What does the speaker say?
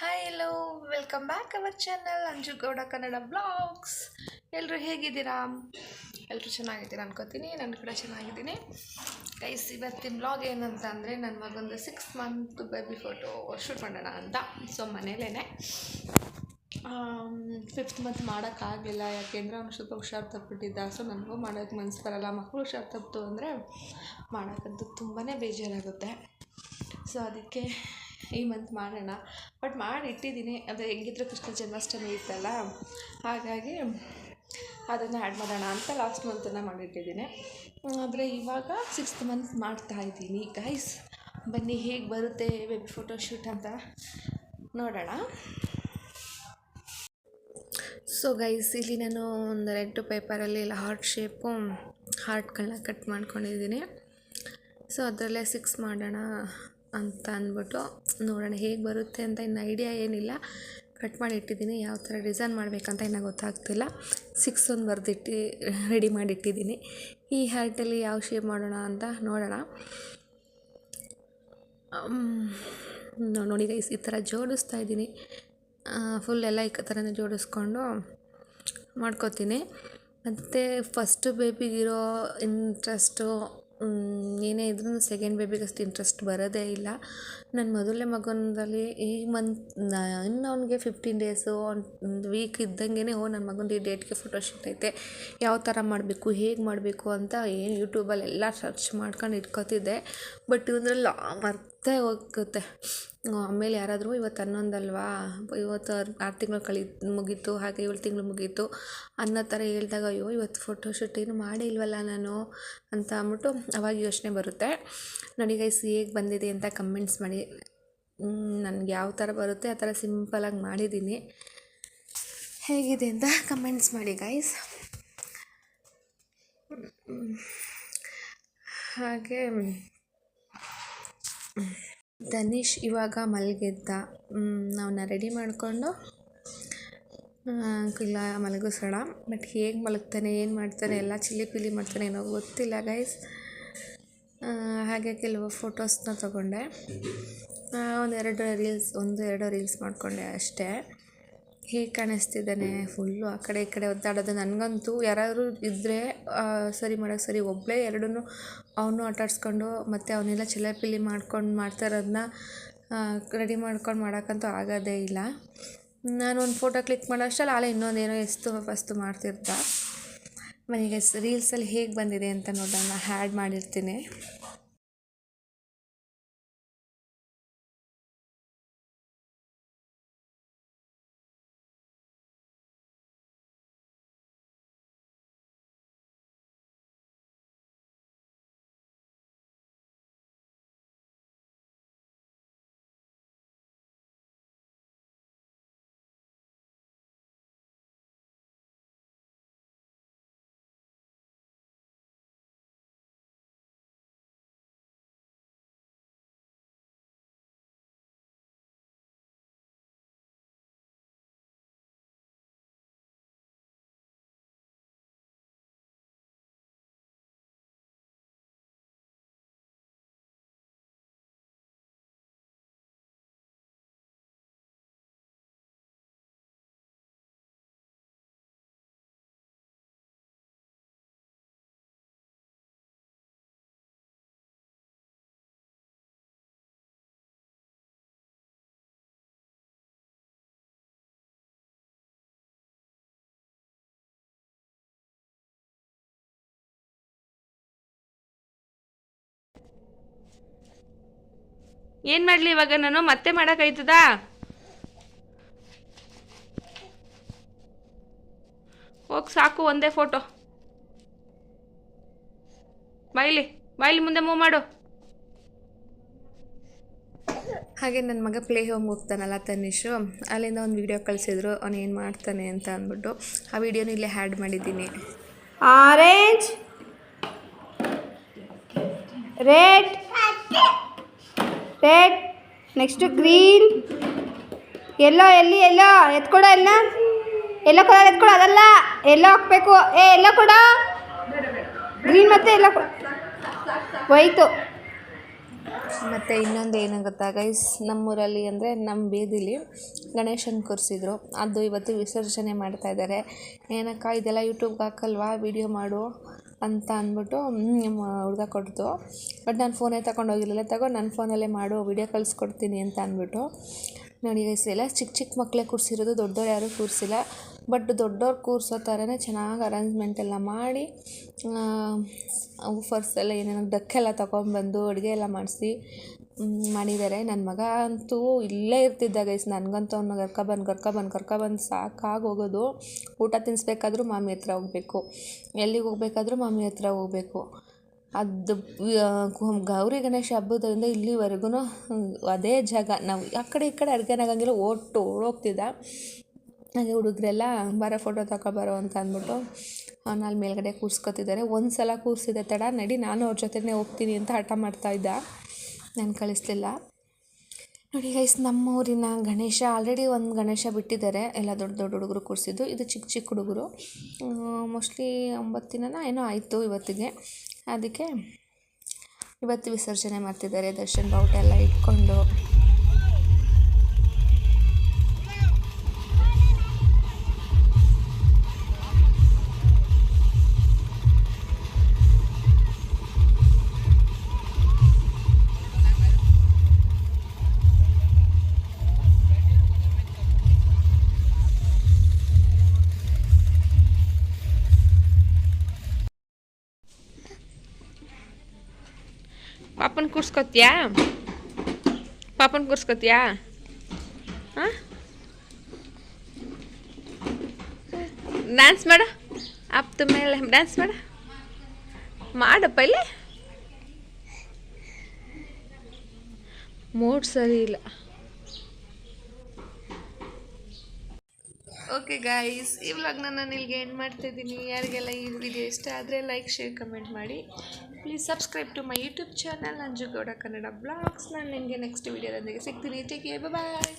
Hi hello welcome back our channel Anju Gowda Kannada blogs ಎಲ್ಲರೂ ಹೇಗಿದ್ದೀರಾ? ಎಲ್ಲರೂ ಚೆನ್ನಾಗಿದ್ದೀರಾ ಅನ್ಕೋತೀನಿ, ನಾನು ಕೂಡ ಚೆನ್ನಾಗಿದ್ದೀನಿ. ಗೈಸ್ ಇವತ್ತಿನ ಬ್ಲಾಗ್ ಏನಂತ ಅಂದರೆ ನನ್ನ ಮಗೊಂದು six month baby photo shoot ಮಾಡೋಣ ಅಂತ. ಸೊ ಮನೇಲೇ ಫಿಫ್ತ್ ಮಂತ್ ಮಾಡೋಕ್ಕಾಗಲಿಲ್ಲ ಯಾಕೆಂದರೆ ಅವ್ನು ಸ್ವಲ್ಪ ಹುಷಾರು ತಪ್ಪಿಟ್ಟಿದ್ದ. ಸೊ ನನಗೂ ಮಾಡೋಕ್ಕೆ ಮನಸ್ಸು ಬರಲ್ಲ. ಮಕ್ಕಳು ಹುಷಾರು ತಪ್ಪಿತು ಅಂದರೆ ಮಾಡೋಕ್ಕಂತೂ ತುಂಬಾ ಬೇಜಾರಾಗುತ್ತೆ. ಸೊ ಅದಕ್ಕೆ ಈ ಮಂತ್ ಮಾಡೋಣ. ಬಟ್ ಮಾಡಿ ಇಟ್ಟಿದ್ದೀನಿ ಹೆಂಗಿದ್ರು ಕೃಷ್ಣ ಜನ್ಮಾಷ್ಟಮಿ ಇತ್ತಲ್ಲ, ಹಾಗಾಗಿ ಅದನ್ನು ಆ್ಯಡ್ ಮಾಡೋಣ ಅಂತ ಲಾಸ್ಟ್ ಮಂತನ್ನು ಮಾಡಿಟ್ಟಿದ್ದೀನಿ. ಆದರೆ ಇವಾಗ ಸಿಕ್ಸ್ತ್ ಮಂತ್ ಮಾಡ್ತಾ ಇದ್ದೀನಿ. ಗೈಸ್ ಬನ್ನಿ ಹೇಗೆ ಬರುತ್ತೆ ವೆಬ್ ಫೋಟೋಶೂಟ್ ಅಂತ ನೋಡೋಣ. ಸೊ ಗೈಸ್ ಇಲ್ಲಿ ನಾನು ಒಂದು ರೆಡ್ ಪೇಪರಲ್ಲಿ ಎಲ್ಲ ಹಾರ್ಟ್ ಶೇಪು ಹಾರ್ಟ್ಗಳನ್ನ ಕಟ್ ಮಾಡ್ಕೊಂಡಿದ್ದೀನಿ. ಸೊ ಅದರಲ್ಲೇ ಸಿಕ್ಸ್ ಮಾಡೋಣ. ಅಂತ ಅಂದ್ಬಿಟ್ಟು, ನೋಡೋಣ ಹೇಗೆ ಬರುತ್ತೆ ಅಂತ ಇನ್ನು ಐಡಿಯಾ ಏನಿಲ್ಲ. ಕಟ್ ಮಾಡಿ ಇಟ್ಟಿದ್ದೀನಿ, ಯಾವ ಥರ ಡಿಸೈನ್ ಮಾಡಬೇಕಂತ ಇನ್ನೂ ಗೊತ್ತಾಗ್ತಿಲ್ಲ. ಸಿಕ್ಸ್ ಒಂದು ಬರೆದಿಟ್ಟು ರೆಡಿ ಮಾಡಿ ಇಟ್ಟಿದ್ದೀನಿ. ಈ ಹ್ಯಾಟಲ್ಲಿ ಯಾವ ಶೇಪ್ ಮಾಡೋಣ ಅಂತ ನೋಡೋಣ. ನೋಡಿ ಗೈಸ್ ಈ ಥರ ಜೋಡಿಸ್ತಾ ಇದ್ದೀನಿ. ಫುಲ್ ಎಲ್ಲ ಈ ಥರನೇ ಜೋಡಿಸ್ಕೊಂಡು ಮಾಡ್ಕೋತೀನಿ. ಮತ್ತು ಫಸ್ಟ್ ಬೇಬಿಗಿರೋ ಇಂಟ್ರೆಸ್ಟು ಏನೇ ಇದ್ರೂ ಸೆಕೆಂಡ್ ಬೇಬಿಗೆ ಅಷ್ಟು ಇಂಟ್ರೆಸ್ಟ್ ಬರೋದೇ ಇಲ್ಲ. ನನ್ನ ಮೊದಲನೇ ಮಗನದಲ್ಲಿ ಈ ಮಂತ್ ಇನ್ನು ಅವ್ನಿಗೆ ಫಿಫ್ಟೀನ್ ಡೇಸು ಒಂದು ವೀಕ್ ಇದ್ದಂಗೆ ಓ ನನ್ನ ಮಗಂದು ಈ ಡೇಟ್ಗೆ ಫೋಟೋಶೂಟ್ ಐತೆ. ಯಾವ ಥರ ಮಾಡಬೇಕು, ಹೇಗೆ ಮಾಡಬೇಕು ಅಂತ ಏನು ಯೂಟ್ಯೂಬಲ್ಲೆಲ್ಲ ಸರ್ಚ್ ಮಾಡ್ಕೊಂಡು ಇಟ್ಕೋತಿದ್ದೆ. ಬಟ್ ಇದ್ರಲ್ಲಿ ಮರ್ತೇ ಹೋಗುತ್ತೆ. ಆಮೇಲೆ ಯಾರಾದರೂ ಇವತ್ತು ಹನ್ನೊಂದಲ್ವಾ? ಇವತ್ತು ಆರು ಆರು ತಿಂಗಳು ಕಳಿ, ಮುಗೀತು, ಹಾಗೆ ಏಳು ತಿಂಗಳು ಮುಗೀತು. ಅನ್ನೋ ಥರ ಹೇಳಿದಾಗ, ಅಯ್ಯೋ, ಇವತ್ತು ಫೋಟೋಶೂಟ್ ಏನು ಮಾಡೇ ಇಲ್ವಲ್ಲ ನಾನು? ಅಂತ ಅಂದ್ಬಿಟ್ಟು ಅವಾಗ ಯೋಚನೆ ಬರುತ್ತೆ. ನೋಡಿ ಗೈಸ್ ಹೇಗೆ ಬಂದಿದೆ ಅಂತ ಕಮೆಂಟ್ಸ್ ಮಾಡಿ. ನನಗೆ ಯಾವ ಥರ ಬರುತ್ತೆ, ಆ ಥರ ಸಿಂಪಲಾಗಿ ಮಾಡಿದ್ದೀನಿ. ಹೇಗಿದೆ ಅಂತ ಕಮೆಂಟ್ಸ್ ಮಾಡಿ ಗೈಸ್ ಹಾಗೆ ಧನೀಶ್ ಇವಾಗ ಮಲಗಿದ್ದ. ಅವನ್ನ ರೆಡಿ ಮಾಡಿಕೊಂಡು ಇಲ್ಲ ಮಲಗಿಸೋಣ. ಬಟ್ ಹೇಗೆ ಮಲಗ್ತಾನೆ, ಏನು ಮಾಡ್ತಾನೆ, ಎಲ್ಲ ಚಿಲ್ಲಿ ಪಿಲಿ ಮಾಡ್ತಾನೆ ಏನೋ ಗೊತ್ತಿಲ್ಲ ಗೈಸ್ ಹಾಗೆ ಕೆಲವು ಫೋಟೋಸ್ನ ತಗೊಂಡೆ. ಒಂದೆರಡು ರೀಲ್ಸ್ ಒಂದು, ಎರಡು ರೀಲ್ಸ್ ಮಾಡಿಕೊಂಡೆ ಅಷ್ಟೇ. ಹೇಗೆ ಕಾಣಿಸ್ತಿದ್ದಾನೆ ಫುಲ್ಲು ಆ ಕಡೆ ಈ ಕಡೆ ಒದ್ದಾಡೋದು. ನನಗಂತೂ ಯಾರಾದರೂ ಇದ್ದರೆ ಸರಿ ಮಾಡೋಕೆ ಸರಿ ಒಬ್ಬಳೇ ಎರಡೂ ಅವನು ಆಟಾಡ್ಸ್ಕೊಂಡು ಮತ್ತು ಅವನ್ನೆಲ್ಲ ಚಿಲಿಪಿಲಿ ಮಾಡ್ಕೊಂಡು ಮಾಡ್ತಾ ಇರೋದನ್ನ ರೆಡಿ ಮಾಡ್ಕೊಂಡು ಮಾಡೋಕ್ಕಂತೂ ಆಗೋದೇ ಇಲ್ಲ. ನಾನು ಒಂದು ಫೋಟೋ ಕ್ಲಿಕ್ ಮಾಡೋ ಅಷ್ಟರಲ್ಲಿ ಇನ್ನೊಂದೇನೋ ಇನ್ನೊಂದು ಏನೋ ಎಷ್ಟು ಫಸ್ಟು ಮಾಡ್ತಿರ್ತ. ಮನೆಗೆ ರೀಲ್ಸಲ್ಲಿ ಹೇಗೆ ಬಂದಿದೆ ಅಂತ ನೋಡೋಣ. ಹ್ಯಾಡ್ ಮಾಡಿರ್ತೀನಿ. ಏನು ಮಾಡ್ಲಿ ಇವಾಗ ನಾನು? ಮತ್ತೆ ಮಾಡೋಕ್ಕಾಯ್ತದಾ ಹೋಗಿ ಸಾಕು ಒಂದೇ ಫೋಟೋ ಬಾಯ್ಲಿ ಬಾಯ್ಲಿ ಮುಂದೆ ಮೂವ್ ಮಾಡು. ಹಾಗೆ ನನ್ನ ಮಗ ಪ್ಲೇ ಹೋಮ್ಗೆ ಹೋಗ್ತಾನಲ್ಲ ತನಿಷು ಅಲ್ಲಿಂದ ಒಂದು ವಿಡಿಯೋ ಕಳಿಸಿದ್ರು. ಅವನು ಏನು ಮಾಡ್ತಾನೆ ಅಂತ ಅಂದ್ಬಿಟ್ಟು ಆ ವಿಡಿಯೋನ ಇಲ್ಲೇ ಹ್ಯಾಡ್ ಮಾಡಿದ್ದೀನಿ. Orange red red next green yellow ಎಲ್ಲಿ ಎಲ್ಲೋ ಎತ್ಕೊಡೋ ಎಲ್ಲ ಎಲ್ಲೋ ಕಲರ್ ಎತ್ಕೊಡೋ, ಅದಲ್ಲ. ಎಲ್ಲೋ ಹಾಕ್ಬೇಕು. ಏ ಎಲ್ಲೋ ಕೊಡ. ಗ್ರೀನ್ ಮತ್ತೆ ಎಲ್ಲೋ ಹೋಯ್ತು. ಮತ್ತು ಇನ್ನೊಂದು ಏನು ಗೊತ್ತಾ ಗೈಸ್ ನಮ್ಮೂರಲ್ಲಿ ಅಂದರೆ ನಮ್ಮ ಬೀದಿಲಿ ಗಣೇಶನ ಕೂರಿಸಿದ್ರು. ಅದು ಇವತ್ತು ವಿಸರ್ಜನೆ ಮಾಡ್ತಾಯಿದ್ದಾರೆ ಏನಕ್ಕ, ಇದೆಲ್ಲ ಯೂಟ್ಯೂಬ್ಗೆ ಹಾಕಲ್ವಾ? ವಿಡಿಯೋ ಮಾಡು. ಅಂತ ಅಂದ್ಬಿಟ್ಟು ಹುಡುಗ ಕೊಡ್ತು ಬಟ್ ನಾನು ಫೋನೇ ತಗೊಂಡೋಗಿರಲಿಲ್ಲ ತಗೊಂಡು ನನ್ನ ಫೋನಲ್ಲೇ ಮಾಡು ವಿಡಿಯೋ ಕಳಿಸ್ಕೊಡ್ತೀನಿ ಅಂತ ಅಂದ್ಬಿಟ್ಟು. ನೋಡಿ ಗೈಸ್ ಎಲ್ಲ ಚಿಕ್ಕ ಚಿಕ್ಕ ಮಕ್ಕಳೇ ಕೂರಿಸಿರೋದು, ದೊಡ್ಡವ್ರು ಯಾರೂ ಕೂರಿಸಿಲ್ಲ. ಬಟ್ ದೊಡ್ಡವ್ರು ಕೂರಿಸೋ ಥರನೇ ಚೆನ್ನಾಗಿ ಅರೇಂಜ್ಮೆಂಟ್ ಎಲ್ಲ ಮಾಡಿ ಫರ್ಸ್ ಎಲ್ಲ ಏನೇನೋ ಡಕ್ಕೆಲ್ಲ ತೊಗೊಂಬಂದು ಅಡುಗೆ ಎಲ್ಲ ಮಾಡಿಸಿ. ಮಾಡಿದ್ದಾರೆ. ನನ್ನ ಮಗ ಅಂತೂ ಇಲ್ಲೇ ಇರ್ತಿದ್ದ ಗೈಸ್ ನನಗಂತೂ ಅವ್ನ ಕರ್ಕೊಬಂದು ಕರ್ಕೊಬಂದು ಕರ್ಕೊಬಂದು ಸಾಕಾಗಿ ಹೋಗೋದು ಊಟ ತಿನ್ನಿಸ್ಬೇಕಾದ್ರೂ ಮಾಮಿ ಹತ್ರ ಹೋಗಬೇಕು. ಎಲ್ಲಿಗೆ ಹೋಗ್ಬೇಕಾದ್ರೂ ಮಾಮಿ ಹತ್ರ ಹೋಗಬೇಕು. ಅದು ಗೌರಿ ಗಣೇಶ ಹಬ್ಬದಿಂದ ಇಲ್ಲಿವರೆಗೂ ಅದೇ ಜಾಗ. ನಾವು ಆ ಕಡೆ ಈ ಕಡೆ ಅಡುಗೆನಾಗಂಗಿಲ್ಲ ಒಟ್ಟು ಓಡೋಗ್ತಿದ್ದ ಹಾಗೆ ಹುಡುಗರೆಲ್ಲ ಬರೋ ಫೋಟೋ ತಗೊಬರೋ ಅಂತ ಅಂದ್ಬಿಟ್ಟು ಅವ್ನ ಅಲ್ಲಿ ಮೇಲ್ಗಡೆ ಕೂರ್ಸ್ಕೊತಿದ್ದಾರೆ. ಒಂದು ಸಲ ಕೂರಿಸಿದೆ ತಡ, ನಡಿ ನಾನು ಅವ್ರ ಜೊತೆನೇ ಹೋಗ್ತೀನಿ ಅಂತ ಹಠ ಮಾಡ್ತಾಯಿದ್ದ ನಾನು ಕಳಿಸ್ಲಿಲ್ಲ. ನೋಡಿ ಗೈಸ್ ನಮ್ಮ ಊರಿನ ಗಣೇಶ ಆಲ್ರೆಡಿ ಒಂದು ಗಣೇಶ ಬಿಟ್ಟಿದ್ದಾರೆ. ಎಲ್ಲ ದೊಡ್ಡ ದೊಡ್ಡ ಹುಡುಗರು ಕೂರಿಸಿದ್ದು. ಇದು ಚಿಕ್ಕ ಚಿಕ್ಕ ಹುಡುಗರು. ಮೋಸ್ಟ್ಲಿ ಒಂಬತ್ತು ದಿನನ ಏನೋ ಆಯಿತು ಇವತ್ತಿಗೆ. ಅದಕ್ಕೆ ಇವತ್ತು ವಿಸರ್ಜನೆ ಮಾಡ್ತಿದ್ದಾರೆ ದರ್ಶನ್ ಬಾವುಟ ಎಲ್ಲ ಇಟ್ಕೊಂಡು. ಪಾಪನ ಕೂರ್ಸ್ಕೊತ್ಯಾ ಪಾಪನ ಕೂರ್ಸ್ಕೊತ್ಯಾ ಹಾಂ ಡ್ಯಾನ್ಸ್ ಮಾಡು ಅಪ್ತ ಮೇಲೆ ಡ್ಯಾನ್ಸ್ ಮಾಡು ಮಾಡಪ್ಪ ಇಲ್ಲಿ ಮೂಡ್ ಸರಿ ಇಲ್ಲ ಓಕೆ ಗಾಯ್ಸ್ ಈ ವ್ಲಾಗ್ನ ನಾನು ಇಲ್ಲಿಗೆ ಎಂಡ್ ಮಾಡ್ತಾಯಿದ್ದೀನಿ ಯಾರಿಗೆಲ್ಲ ಈ ವಿಡಿಯೋ ಇಷ್ಟ ಆದರೆ ಲೈಕ್ ಶೇರ್ ಕಮೆಂಟ್ ಮಾಡಿ. Please subscribe to my YouTube channel Nanjugowda Kannada blogs ನಾನು ನಿಮಗೆ ನೆಕ್ಸ್ಟ್ ವೀಡಿಯೋದೊಂದಿಗೆ ಸಿಗ್ತೀನಿ. ಟೇಕ್ ಬಾಯ್